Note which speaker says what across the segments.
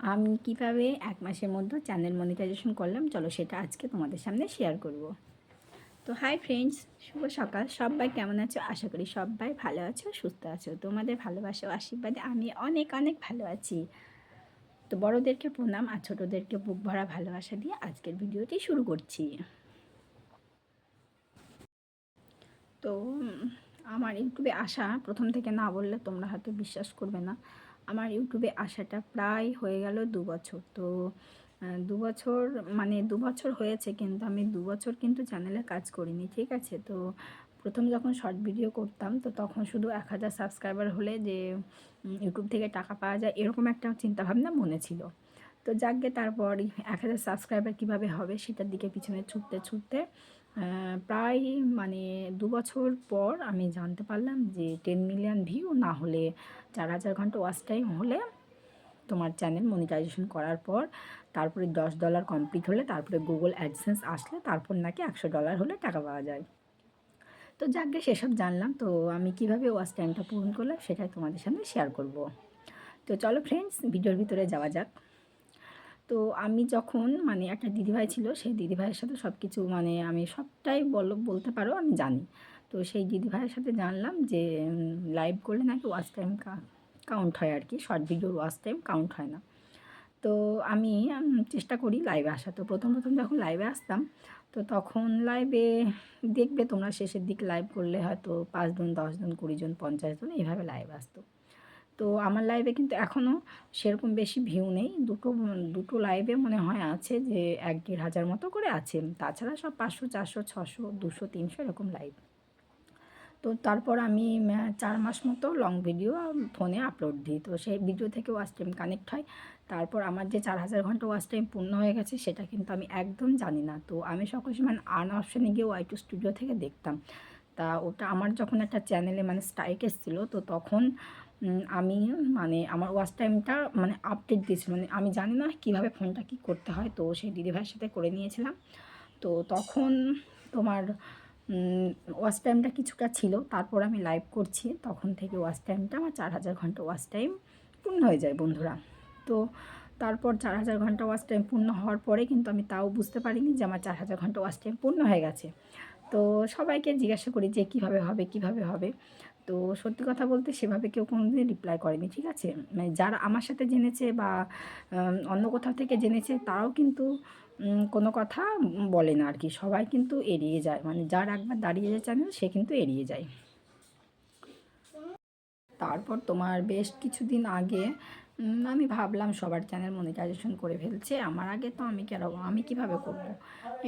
Speaker 1: আমি কীভাবে এক মাসের মধ্যে চ্যানেল মনিটাইজেশন করলাম? চলো সেটা আজকে তোমাদের সামনে শেয়ার করব। তো হাই ফ্রেন্ডস শুভ সকাল। সবাই কেমন আছো? আশা করি সবাই ভালো আছো, সুস্থ আছো। তোমাদের ভালোবাসা আশীর্বাদে আমি অনেক অনেক ভালো আছি। তো বড়োদেরকে প্রণাম আর ছোটোদেরকে বুক ভরা ভালোবাসা দিয়ে আজকের ভিডিওটি শুরু করছি। তো আমার ইউটিউবে আসা প্রথম থেকে না বললে তোমরা হয়তো বিশ্বাস করবে না। আমার ইউটিউবে আসাটা প্রায় হয়ে গেল দু বছর। তো দু বছর মানে দু বছর হয়েছে কিন্তু আমি দু বছর কিন্তু চ্যানেলে কাজ করিনি, ঠিক আছে? তো প্রথম যখন শর্ট ভিডিও করতাম, তো তখন শুধু এক হাজার সাবস্ক্রাইবার হলে যে ইউটিউব থেকে টাকা পাওয়া যায়, এরকম একটা চিন্তাভাবনা মনে ছিল। তো যাকগে তারপর এক হাজার সাবস্ক্রাইবার কীভাবে হবে, সেটার দিকে পিছনে ছুটতে ছুটতে প্রায় মানে দু বছর পর আমি জানতে পারলাম যে টেন মিলিয়ন ভিউ না হলে চার হাজার ঘণ্টা ওয়াচ টাইম হলে তোমার চ্যানেল মনিটাইজেশন করার পর তারপরে দশ ডলার কমপ্লিট হলে তারপরে গুগল অ্যাডসেন্স আসলে তারপর নাকি একশো ডলার হলে টাকা পাওয়া যায়। তো যাকে সেসব জানলাম। তো আমি কীভাবে ওয়াচ টাইমটা পূরণ করলাম সেটাই তোমাদের সামনে শেয়ার করব। তো চলো ফ্রেন্ডস ভিডিওর ভিতরে যাওয়া যাক। তো আমি যখন মানে একটা দিদিভাই ছিল, সেই দিদিভাইয়ের সাথে সব কিছু মানে আমি সবটাই বল, বলতে পারো, আমি জানি। তো সেই দিদিভাইয়ের সাথে জানলাম যে লাইভ করলে নাকি ওয়াচ টাইম কাউন্ট হয় আর কি। শর্ট ভিডিওর ওয়াচ টাইম কাউন্ট হয় না। তো আমি চেষ্টা করি লাইভে আসা। তো প্রথম প্রথম যখন লাইভে আসতাম, তো তখন লাইভে দেখবে তোমরা শেষের দিক লাইভ করলে হয়তো পাঁচজন দশজন কুড়িজন পঞ্চাশ জন, এইভাবে লাইভ আসতো। তো আমার লাইভে কিন্তু এখনও সেরকম বেশি ভিউ নেই। দুটো দুটো লাইভে মনে হয় আছে যে এক দেড় হাজার মতো করে আছে। তাছাড়া সব পাঁচশো, চারশো, ছশো, দুশো, তিনশো এরকম লাইভ তো তারপর আমি চার মাস মতো লং ভিডিও ফোনে আপলোড দিই। তো সেই ভিডিও থেকে ওয়াচ টাইম কানেক্ট হয়। তারপর আমার যে চার হাজার ঘণ্টা ওয়াচ টাইম পূর্ণ হয়ে গেছে, সেটা কিন্তু আমি একদম জানি না। তো আমি সকল সময় আর্ন অপশানে গিয়ে ওয়াই টু স্টুডিও থেকে দেখতাম। তা ওটা আমার যখন একটা চ্যানেলে মানে স্ট্রাইক এসেছিল, তো তখন আমি মানে আমার ওয়াচ টাইমটা মানে আপডেট দিয়েছিল মানে আমি জানি না কীভাবে ফোনটা কি করতে হয়। তো সেই দিদিভাইয়ের সাথে করে নিয়েছিলাম। তো তখন তোমার ওয়াচ টাইমটা কিছুটা ছিল। তারপর আমি লাইভ করছি। তখন থেকে ওয়াচ টাইমটা আমার চার হাজার ঘণ্টা ওয়াচ টাইম পূর্ণ হয়ে যায় বন্ধুরা। তো তারপর চার হাজার ঘণ্টা ওয়াচ টাইম পূর্ণ হওয়ার পরে কিন্তু আমি তাও বুঝতে পারিনি যে আমার চার হাজার ঘণ্টা ওয়াচ টাইম পূর্ণ হয়ে গেছে। তো সবাইকে জিজ্ঞাসা করি যে কীভাবে হবে কীভাবে হবে? তো সত্যি কথা বলতে সেভাবে কেউ কোনোদিন রিপ্লাই করেনি, ঠিক আছে? মানে যারা আমার সাথে জেনেছে বা অন্য কোথাও থেকে জেনেছে তারাও কিন্তু কোনো কথা বলে না আর কি সবাই কিন্তু এড়িয়ে যায়। মানে যার একবার দাঁড়িয়ে যায় চ্যানেল সে কিন্তু এড়িয়ে যায়। তারপর তোমার বেশ কিছুদিন আগে আমি ভাবলাম সবার চ্যানেল মনিটাইজেশন করে ফেলছে, আমার আগে তো আমি কেন, আমি কীভাবে করব।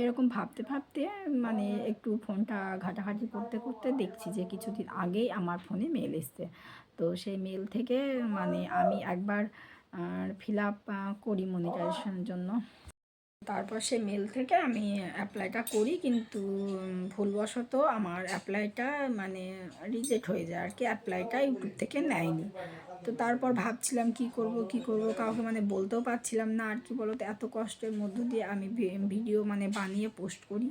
Speaker 1: এরকম ভাবতে ভাবতে মানে একটু ফোনটা ঘাটাঘাটি করতে করতে দেখছি যে কিছুদিন আগেই আমার ফোনে মেল এসছে তো সেই মেল থেকে মানে আমি একবার ফিল আপ করি মনিটাইজেশনের জন্য তারপর সে মেল থেকে আমি অ্যাপ্লাইটা করি, কিন্তু ভুলবশত আমার অ্যাপ্লাইটা মানে রিজেক্ট হয়ে যায় আর কি। অ্যাপ্লাইটা ইউটিউব থেকে নেয়নি। তো তারপর ভাবছিলাম কি করব কি করব, কাউকে মানে বলতেও পারছিলাম না। আর কি বলতো, এত কষ্টের মধ্য দিয়ে আমি ভিডিও মানে বানিয়ে পোস্ট করি।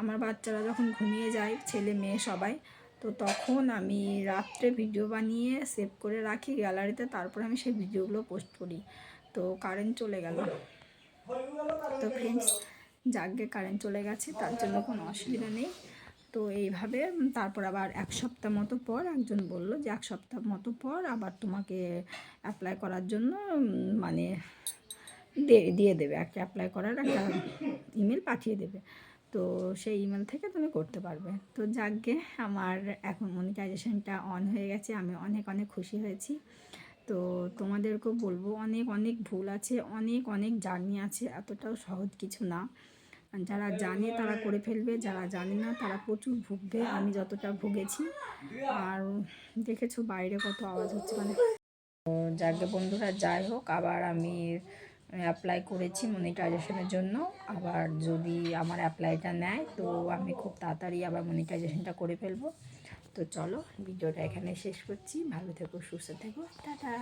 Speaker 1: আমার বাচ্চারা যখন ঘুমিয়ে যায়, ছেলে মেয়ে সবাই, তো তখন আমি রাত্রে ভিডিও বানিয়ে সেভ করে রাখি গ্যালারিতে তারপর আমি সেই ভিডিওগুলো পোস্ট করি। তো কারেন্ট চলে গেল। তো ফ্রেন্ডস যাকে কারেন্ট চলে গেছে, তার জন্য কোনো অসুবিধা নেই। তো এইভাবে, তারপর আবার এক সপ্তাহ মতো পর একজন বলল যে, এক সপ্তাহ মতো পর আবার তোমাকে অ্যাপ্লাই করার জন্য মানে দিয়ে দেবে। একটা অ্যাপ্লাই করার একটা ইমেল পাঠিয়ে দেবে। তো সেই ইমেল থেকে তুমি করতে পারবে। তো যাকে আমার এখন মনিটাইজেশনটা অন হয়ে গেছে। আমি অনেক অনেক খুশি হয়েছি। তো তোমাদেরকেও বলব, অনেক অনেক ভুল আছে, অনেক অনেক জার্নি আছে, এতটাও সহজ কিছু না। যারা জানে তারা করে ফেলবে, যারা জানে না তারা প্রচুর ভুগবে, আমি যতটা ভুগেছি। আর দেখেছ বাইরে কত আওয়াজ হচ্ছে মানে যাকে বন্ধুরা যাই হোক, আবার আমি অ্যাপ্লাই করেছি মনিটাইজেশনের জন্য। আবার যদি আমার অ্যাপ্লাইটা নেয়, তো আমি খুব তাড়াতাড়ি আবার মনিটাইজেশনটা করে ফেলব। তো চলো ভিডিওটা এখানে শেষ করছি। ভালো থেকো সুস্থ থেকো। টাটা!